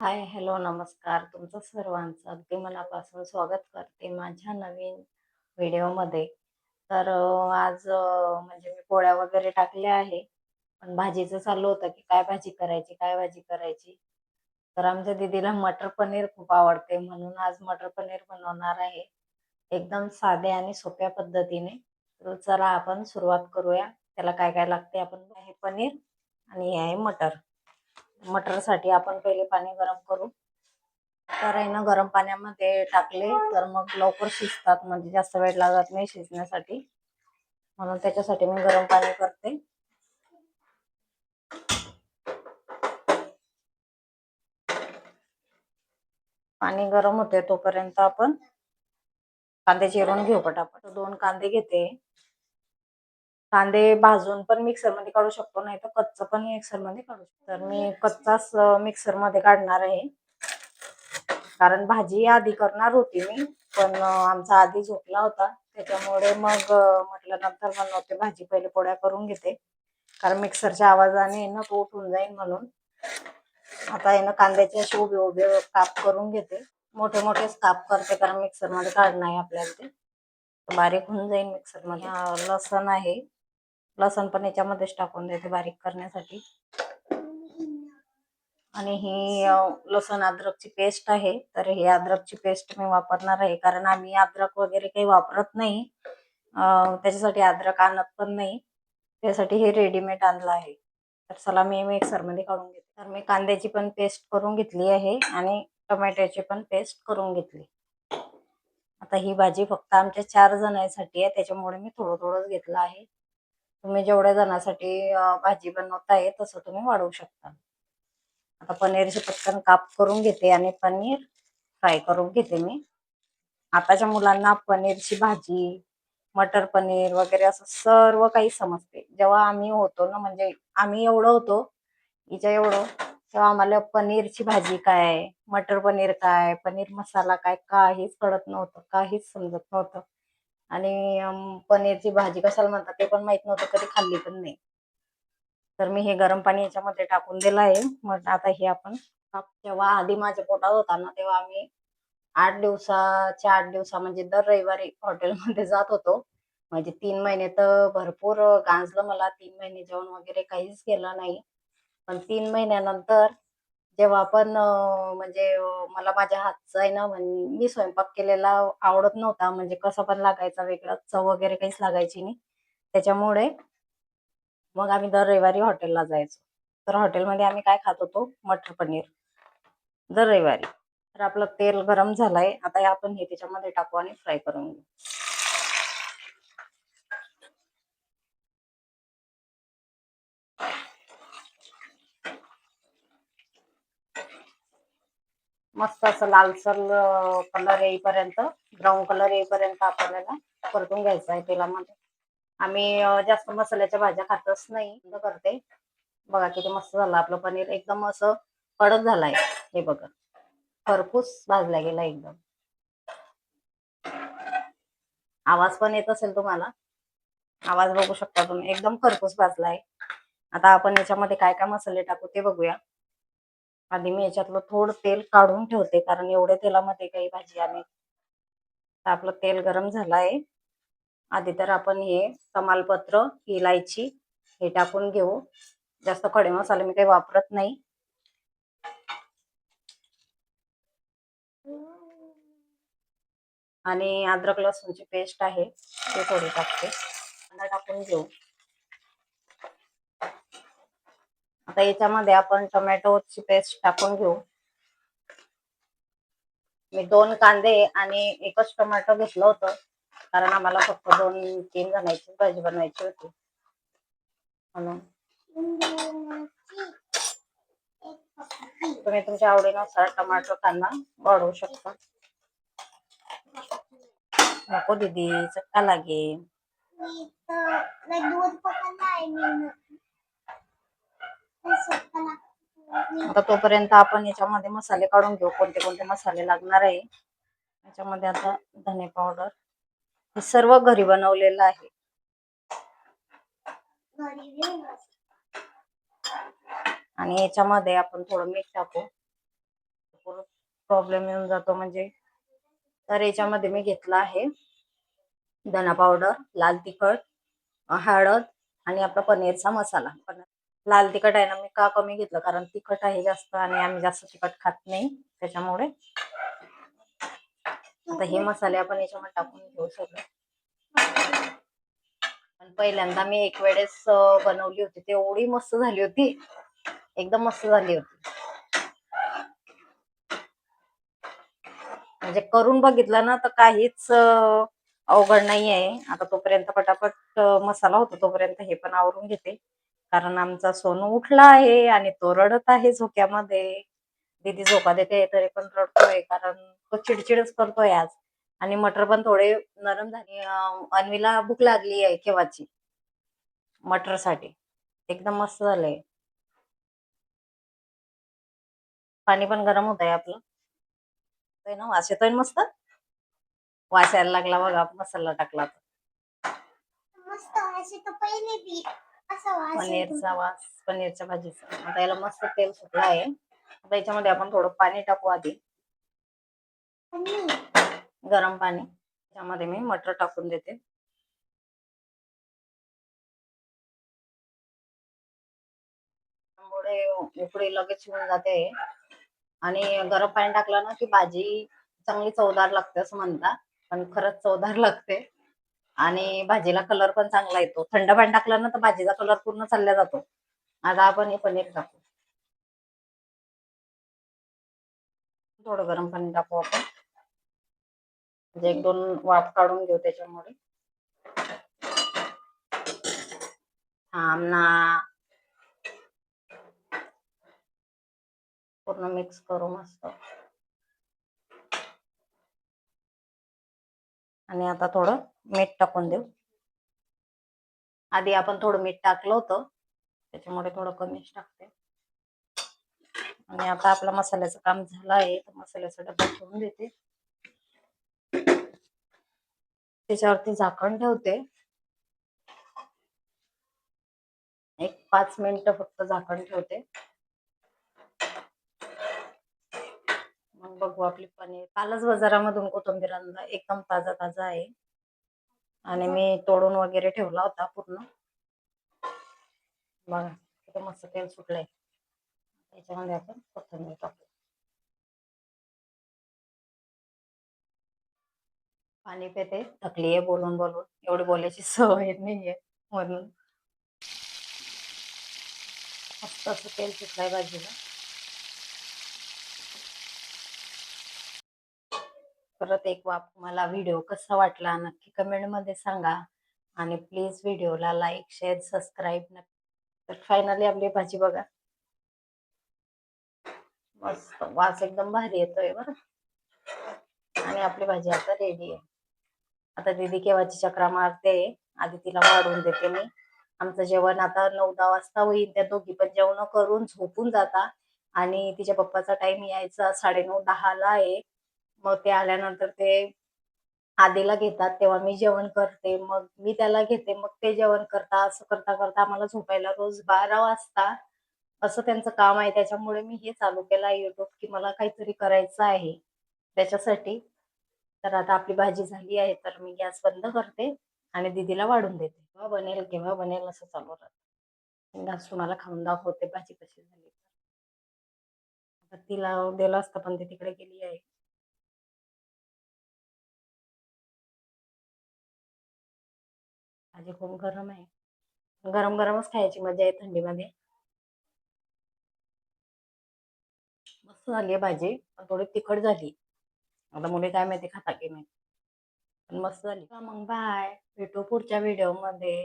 हाय, hello, नमस्कार. तुमचं सर्वांचं अगदी मनापासून स्वागत करते माझ्या नवीन व्हिडिओमध्ये. तर आज म्हणजे मी पोळ्या वगैरे टाकल्या आहे. पण भाजीचं चालू होतं, की काय भाजी करायची, काय भाजी करायची. तर आमच्या दीदीला मटर पनीर खूप आवडते, म्हणून आज मटर पनीर बनवणार आहे. एकदम साधे आणि सोप्या पद्धतीने. तर चला आपण सुरुवात करूया. त्याला काय काय लागते आपण हे पनीर आणि हे आहे मटर. मटरसाठी आपण पहिले पाणी गरम करू. तर आहे ना गरम पाण्यामध्ये टाकले तर मग लवकर शिजतात म्हणजे जास्त वेळ लागत नाही शिजण्यासाठी. म्हणून त्याच्यासाठी मी गरम पाणी करते. पाणी गरम होते तोपर्यंत आपण कांदे चिरून घेऊ पटापट. दोन कांदे घेते. कांदे भाजून पण मिक्सरमध्ये काढू शकतो नाही तर कच्चं पण मिक्सरमध्ये काढू शकतो. तर मी कच्चाच मिक्सरमध्ये काढणार आहे. कारण भाजी आधी करणार होती मी पण आमचा आधी झोपला होता. त्याच्यामुळे मग म्हटलं नंतर बनवते भाजी पहिले पोळ्या करून घेते. कारण मिक्सरच्या आवाजाने ना तो उठून जाईल म्हणून. आता आहे ना कांद्याचे असे उभे उभे काप करून घेते. मोठे मोठेच काप करते कारण मिक्सरमध्ये काढणं आहे आपल्याला ते. बारीक होऊन जाईल मिक्सरमध्ये. हा, लसण आहे. लसण पण याच्यामध्येच टाकून देते बारीक करण्यासाठी. आणि ही लसूण अद्रकची पेस्ट आहे तर ही अद्रकची पेस्ट मी वापरणार आहे. कारण आम्ही अद्रक वगैरे काही वापरत नाही. त्याच्यासाठी अद्रक आणत पण नाही. त्यासाठी हे रेडीमेड आणलं आहे. तर चला मी मिक्सरमध्ये काढून घेते. तर मी कांद्याची पण पेस्ट करून घेतली आहे आणि टोमॅटोची पण पेस्ट करून घेतली. आता ही भाजी फक्त आमच्या चार जणांसाठी आहे त्याच्यामुळे मी थोडं थोडंच घेतलं आहे. तुम्ही जेवढ्या जणांसाठी भाजी बनवताय तसं तुम्ही वाढवू शकता. आता पनीरचे पटकन काप करून घेते आणि पनीर फ्राय करून घेते मी. आताच्या मुलांना पनीरची भाजी मटर पनीर वगैरे असं सर्व काही समजते. जेव्हा आम्ही होतो ना म्हणजे आम्ही एवढं होतो हिच्या एवढं तेव्हा आम्हाला पनीरची भाजी काय मटर पनीर काय पनीर मसाला काय काहीच कळत नव्हतं काहीच समजत नव्हतं. आणि पनीरची भाजी कशाला म्हणतात ते पण माहीत नव्हतं कधी खाल्ली पण नाही. तर मी हे गरम पाणी याच्यामध्ये टाकून दिलं आहे. मग आता हे आपण जेव्हा आधी माझ्या पोटात होता ना तेव्हा आम्ही आठ दिवसाच्या आठ दिवसा म्हणजे दर रविवारी हॉटेलमध्ये जात होतो. म्हणजे तीन महिने तर भरपूर गांजलं मला तीन महिने जेवण वगैरे काहीच केलं नाही. पण तीन महिन्यानंतर जेव्हा पण म्हणजे मला माझ्या हातचं आहे ना म्हणजे मी स्वयंपाक केलेला आवडत नव्हता. म्हणजे कसं पण लागायचा वेगळा चव वगैरे काहीच लागायची नाही. त्याच्यामुळे मग आम्ही दर रविवारी हॉटेलला जायचो. तर हॉटेलमध्ये आम्ही काय खात होतो? मटर पनीर. दर रविवारी. तर आपलं तेल गरम झालंय. आता हे आपण हे त्याच्यामध्ये टाकू आणि फ्राय करून घेऊ. मस्त असं लालसर कलर येईपर्यंत ब्राऊन कलर येईपर्यंत आपल्याला परतून घ्यायचं आहे तेलामध्ये. आम्ही जास्त मसाल्याच्या भाज्या खातच नाही करते. बघा किती मस्त झालं आपलं पनीर. एकदम असं कडक झालाय. हे बघा. खरपूस भाजला गेला एकदम. आवाज पण येत असेल तुम्हाला? आवाज बघू शकता तुम्ही. एकदम खरपूस भाजलाय आता आपण याच्यामध्ये काय काय मसाले टाकू ते बघूया. आधी मी याच्यातलं थोडं तेल काढून ठेवते कारण एवढ्या तेलामध्ये काही भाजी आणि तर आपलं तेल गरम झालं आहे आधी तर आपण हे तमालपत्र इलायची हे टाकून घेऊ. जास्त खडे मसाले मी काही वापरत नाही. आणि अद्रक लसूणची पेस्ट आहे ते थोडी टाकते. कांदा टाकून घेऊ. आता याच्यामध्ये आपण टोमॅटोची पेस्ट टाकून घेऊ. मी दोन कांदे आणि एकच टोमॅटो घेतलं होतं. कारण आम्हाला फक्त दोन तीन जणांची भाजी बनवायची होती. म्हणून. तुम्ही तुमच्या आवडीनुसार टमाटर कांदा वाढवू शकता. नको दीदी चक्का लागेल. आता तोपर्यंत आपण याच्यामध्ये मसाले काढून घेऊ. कोणते कोणते मसाले लागणार आहे. याच्यामध्ये आता धने पावडर हे सर्व घरी बनवलेलं आहे. आणि याच्यामध्ये आपण थोडं मीठ टाकू. प्रॉब्लेम येऊन जातो म्हणजे. तर याच्यामध्ये मी घेतला आहे. धना पावडर लाल तिखट हळद आणि आपला पनीरचा मसाला. पनीर लाल तिखट आहे ना मी का कमी घेतलं? कारण तिखट आहे जास्त आणि आम्ही जास्त तिखट खात नाही त्याच्यामुळे. आता हे मसाले आपण याच्यामध्ये टाकून घेऊ सगळे. पण पहिल्यांदा मी एक वेळेस बनवली होती. ते एवढी मस्त झाली होती. एकदम मस्त झाली होती. म्हणजे करून बघितलं ना तर काहीच अवघड नाही आहे आता तोपर्यंत पटापट मसाला होतो तोपर्यंत हे पण आवरून घेते. कारण आमचा सोनू उठला आहे आणि तो रडत आहे झोक्यामध्ये. दीदी झोका देते तरी पण रडतोय कारण तो चिडचिडच करतोय आज. आणि मटर पण थोडे नरम झाले. अन्वीला भूक लागली आहे केव्हाची? मटरसाठी एकदम मस्त झालंय. पाणी पण गरम होत आहे आपलं ना वास येतोय ना मस्त? वास यायला लागला बघा मसाला टाकला तर. मस्त पनीरचा वास पनीरच्या भाजीचा. आता याला मस्त तेल सुटलं आहे. आता याच्यामध्ये आपण थोडं पाणी टाकू आधी. गरम पाणी. त्यामध्ये मी मटर टाकून देते. त्यामुळे उकळी लगेच होऊन जाते. आणि गरम पाणी टाकलं ना की भाजी चांगली चवदार लागते असं म्हणतात. पण खरंच चवदार लागते. आणि भाजीला कलर पण चांगला येतो. थंड पाणी टाकलं ना तर भाजीचा कलर पूर्ण चालला जातो. आता आपण हे पनीर टाकू. थोडं गरम पाणी टाकू आपण. म्हणजे एक दोन वाफ काढून घेऊ त्याच्यामुळे. थांब ना पूर्ण मिक्स करू मस्त. आणि आता थोडं मीठ टाकून देऊ. आधी आपण थोडं मीठ टाकलं होतं. त्याच्यामुळे थोडं कमीच टाकते. आणि आता आपला मसाल्याचं काम झालं आहे तर मसाल्याचा डब्बा ठेवून देते. त्याच्यावरती झाकण ठेवते. एक पाच मिनिट फक्त झाकण ठेवते. मग बघू आपली पनीर. कालच बाजारामधून कोथंबीर आणला. एकदम ताजा ताजा आहे. आणि मी तोडून वगैरे ठेवला होता पूर्ण. बघा किती मस्त तेल सुटलंय. त्याच्यामध्ये आपण कोथिंबीर टाकू. पाणी पिते थकली आहे बोलून बोलून. एवढी बोलायची सवय नाहीये म्हणून. मस्त असं तेल सुटलंय भाजीला परत एक वाप मला व्हिडिओ कसा वाटला नक्की कमेंटमध्ये सांगा. आणि प्लीज व्हिडिओला लाईक शेअर सबस्क्राईब नक्की. तर फायनली आपली भाजी बघा. मस्त. वास एकदम भारी येतोय बरं. आणि आपली भाजी आता रेडी आहे. आता दीदी केव्हाची चक्रा मारते आधी तिला वाढवून देते मी. आमचं जेवण आता नऊ दहा वाजता होईल. त्या दोघी पण जेवण करून झोपून जाता. आणि तिच्या पप्पाचा टाइम यायचा साडेनऊ दहाला आहे. मग ते आल्यानंतर ते आधीला घेतात तेव्हा मी जेवण करते मग मी त्याला घेते मग ते जेवण करता असं करता करता आम्हाला झोपायला रोज बारा वाजता. असं त्यांचं काम आहे त्याच्यामुळे मी हे चालू केलं युट्यूब की मला काहीतरी करायचं आहे त्याच्यासाठी. तर आता आपली भाजी झाली आहे तर मी गॅस बंद करते आणि दीदीला वाढून देते. केव्हा बनेल केव्हा बनेल असं चालू राहतं. गॅस तुम्हाला खाऊन दाखवते भाजी कशी झाली. तिला दिलं असतं पण ती तिकडे गेली आहे. भाजी खूप गरम आहे. गरम गरमच खायची मजा आहे थंडीमध्ये. मस्त झाली आहे भाजी. पण थोडी तिखट झाली. आता मुली काय माहिती खाता की नाही. पण मस्त झाली. का मग बाय. भेटू पुढच्या व्हिडिओमध्ये.